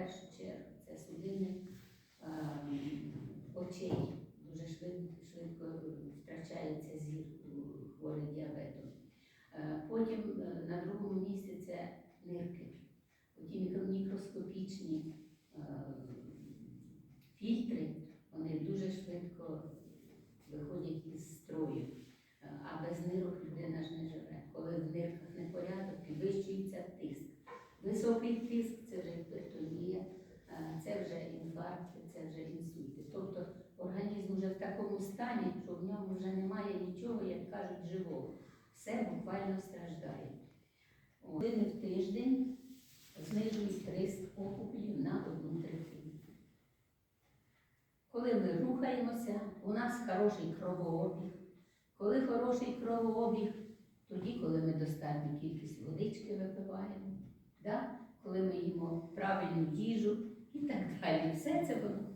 першу чергу це судини очей. Дуже швидко, швидко втрачається зір у хворих діабетом. Потім е, на другому місці це нирки. Оті мікроскопічні е, фільтри, вони дуже швидко виходять із строю. Е, А без нирок людина ж не живе. Коли в нирках непорядок, підвищується тиск. Високий тиск це вже гіпертонія, е, це вже інфаркти, це вже інсульти. Тобто організм вже в такому стані, що в ньому вже немає нічого, як кажуть, живого. Все буквально страждає. Один в тиждень знижують тиск опухолів на одну третину. Коли ми рухаємося, у нас хороший кровообіг. Коли хороший кровообіг, тоді, коли ми достатню кількість водички випиваємо, да? коли ми їмо правильну їжу і так далі. Все це воно,